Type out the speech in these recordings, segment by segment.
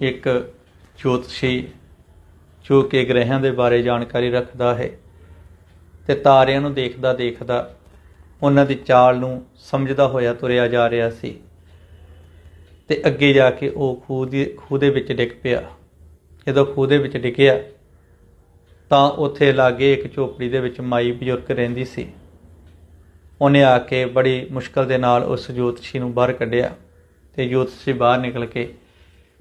ਇੱਕ ਜੋਤਸ਼ੀ ਜੋ ਕਿ ਗ੍ਰਹਿਆਂ ਦੇ ਬਾਰੇ ਜਾਣਕਾਰੀ ਰੱਖਦਾ ਹੈ ਤੇ ਤਾਰਿਆਂ ਨੂੰ ਦੇਖਦਾ ਦੇਖਦਾ ਉਹਨਾਂ ਦੀ ਚਾਲ ਨੂੰ ਸਮਝਦਾ ਹੋਇਆ ਤੁਰਿਆ ਜਾ ਰਿਹਾ ਸੀ। ਤੇ ਅੱਗੇ ਜਾ ਕੇ ਉਹ ਖੂਹ ਦੀ, ਖੂਹ ਦੇ ਵਿੱਚ ਡਿੱਗ ਪਿਆ। ਜਦੋਂ ਖੂਹ ਦੇ ਵਿੱਚ ਡਿੱਗਿਆ ਤਾਂ ਉੱਥੇ ਲਾਗੇ ਇੱਕ ਝੋਪੜੀ ਦੇ ਵਿੱਚ ਮਾਈ ਬਜ਼ੁਰਗ ਰਹਿੰਦੀ ਸੀ। ਉਹਨੇ ਆ ਕੇ ਬੜੀ ਮੁਸ਼ਕਲ ਦੇ ਨਾਲ ਉਸ ਜੋਤਸ਼ੀ ਨੂੰ ਬਾਹਰ ਕੱਢਿਆ ਤੇ ਜੋਤਸ਼ੀ ਬਾਹਰ ਨਿਕਲ ਕੇ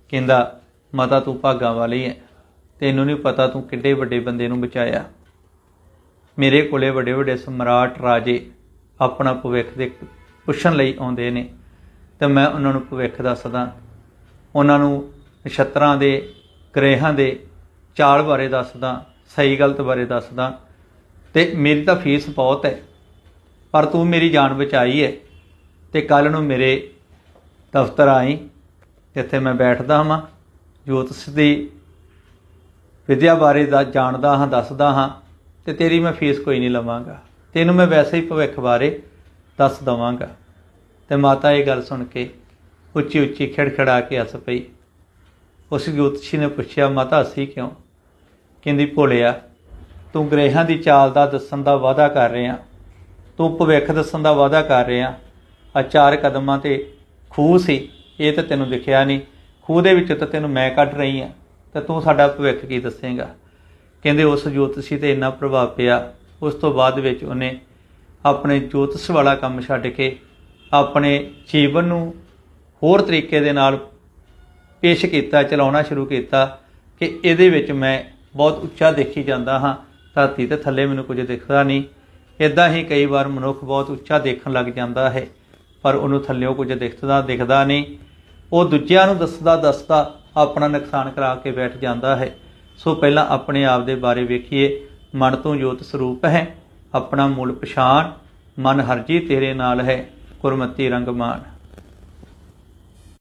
ਕਹਿੰਦਾ, ਮਾਤਾ, ਤੂੰ ਭਾਗਾਂ ਵਾਲੀ ਹੈ ਤੈਨੂੰ ਨਹੀਂ ਪਤਾ ਤੂੰ ਕਿੱਡੇ ਵੱਡੇ ਬੰਦੇ ਨੂੰ ਬਚਾਇਆ। ਮੇਰੇ ਕੋਲੇ ਵੱਡੇ ਵੱਡੇ ਸਮਰਾਟ ਰਾਜੇ ਆਪਣਾ ਭਵਿੱਖ ਦੇ ਪੁੱਛਣ ਲਈ ਆਉਂਦੇ ਨੇ। ਤੇ ਮੈਂ ਉਹਨਾਂ ਨੂੰ ਭਵਿੱਖ ਦੱਸਦਾ। ਉਹਨਾਂ ਨੂੰ ਨਛੱਤਰਾਂ ਦੇ ਗ੍ਰਹਿਆਂ ਦੇ ਚਾਲ ਬਾਰੇ ਦੱਸਦਾ, ਸਹੀ ਗਲਤ ਬਾਰੇ ਦੱਸਦਾ। ਤੇ ਮੇਰੀ ਤਾਂ ਫੀਸ ਬਹੁਤ ਹੈ ਪਰ ਤੂੰ ਮੇਰੀ ਜਾਨ ਬਚਾਈ ਹੈ ਤੇ ਕੱਲ ਨੂੰ ਮੇਰੇ ਦਫ਼ਤਰ ਆਈ। ਜਿੱਥੇ ਮੈਂ ਬੈਠਦਾ ਹਾਂ, ਜੋਤਿਸ਼ ਦੀ ਵਿਦਿਆ ਬਾਰੇ ਦਾ ਜਾਣਦਾ ਹਾਂ, ਦੱਸਦਾ ਹਾਂ, ਤੇ ਤੇਰੀ ਮੈਂ ਫੀਸ ਕੋਈ ਨਹੀਂ ਲਵਾਂਗਾ। ਤੈਨੂੰ ਮੈਂ ਵੈਸੇ ਹੀ ਭਵਿੱਖ ਬਾਰੇ ਦੱਸ ਦਵਾਂਗਾ। ਤੇ ਮਾਤਾ ਇਹ ਗੱਲ ਸੁਣ ਕੇ ਉੱਚੀ ਉੱਚੀ ਖੜਖੜਾ ਕੇ ਹੱਸ ਪਈ। ਉਸ ਜੋਤਸ਼ੀ ਨੇ ਪੁੱਛਿਆ, ਮਾਤਾ ਹੱਸੀ ਕਿਉਂ? ਕਹਿੰਦੀ, ਭੋਲਿਆ, ਤੂੰ ਗ੍ਰਹਿਆਂ ਦੀ ਚਾਲ ਦਾ ਦੱਸਣ ਦਾ ਵਾਅਦਾ ਕਰ ਰਿਹਾ। ਤੂੰ ਭਵਿੱਖ ਦੱਸਣ ਦਾ ਵਾਅਦਾ ਕਰ ਰਿਹਾ। ਆ ਚਾਰ ਕਦਮਾਂ ਤੇ ਖੂਹ ਸੀ। ਇਹ ਤਾਂ ਤੈਨੂੰ ਦਿਖਿਆ ਨਹੀਂ। ਖੂਹ ਦੇ ਵਿੱਚੋਂ ਤਾਂ ਤੈਨੂੰ ਮੈਂ ਕੱਢ ਰਹੀ ਆ ਤਾਂ ਤੂੰ ਸਾਡਾ ਭਵਿੱਖ ਕੀ ਦੱਸੇਂਗਾ? ਕਹਿੰਦੇ ਉਸ ਜੋਤਸ਼ੀ ਤੇ ਇੰਨਾ ਪ੍ਰਭਾਵ ਪਿਆ। ਉਸ ਤੋਂ ਬਾਅਦ ਵਿੱਚ ਉਹਨੇ ਆਪਣੇ ਜੋਤਸ਼ ਵਾਲਾ ਕੰਮ ਛੱਡ ਕੇ ਆਪਣੇ ਜੀਵਨ ਨੂੰ ਹੋਰ ਤਰੀਕੇ ਦੇ ਨਾਲ ਪੇਸ਼ ਕੀਤਾ, ਚਲਾਉਣਾ ਸ਼ੁਰੂ ਕੀਤਾ ਕਿ ਇਹਦੇ ਵਿੱਚ ਮੈਂ ਬਹੁਤ ਉੱਚਾ ਦੇਖੀ ਜਾਂਦਾ ਹਾਂ। ਧਰਤੀ ਤੇ ਥੱਲੇ ਮੈਨੂੰ ਕੁਝ ਦਿਖਦਾ ਨਹੀਂ। ਇਦਾਂ ਹੀ ਕਈ ਵਾਰ ਮਨੁੱਖ ਬਹੁਤ ਉੱਚਾ ਦੇਖਣ ਲੱਗ ਜਾਂਦਾ ਹੈ, ਪਰ ਉਹਨੂੰ ਥੱਲੇੋਂ ਕੁਝ ਦਿਖਦਾ ਦਿਖਦਾ ਨਹੀਂ। ਉਹ ਦੂਜਿਆਂ ਨੂੰ ਦੱਸਦਾ ਦੱਸਦਾ ਆਪਣਾ ਨੁਕਸਾਨ ਕਰਾ ਕੇ ਬੈਠ ਜਾਂਦਾ ਹੈ। ਸੋ ਪਹਿਲਾਂ ਆਪਣੇ ਆਪ ਦੇ ਬਾਰੇ ਵੇਖੀਏ। ਮਨ ਤੋਂ ਜੋਤ ਸਰੂਪ ਹੈ। ਆਪਣਾ ਮੂਲ ਪਛਾਣ ਮਨ ਹਰਜੀ ਤੇਰੇ ਨਾਲ ਹੈ। ਗੁਰਮਤੀ ਰੰਗ ਮਾਨ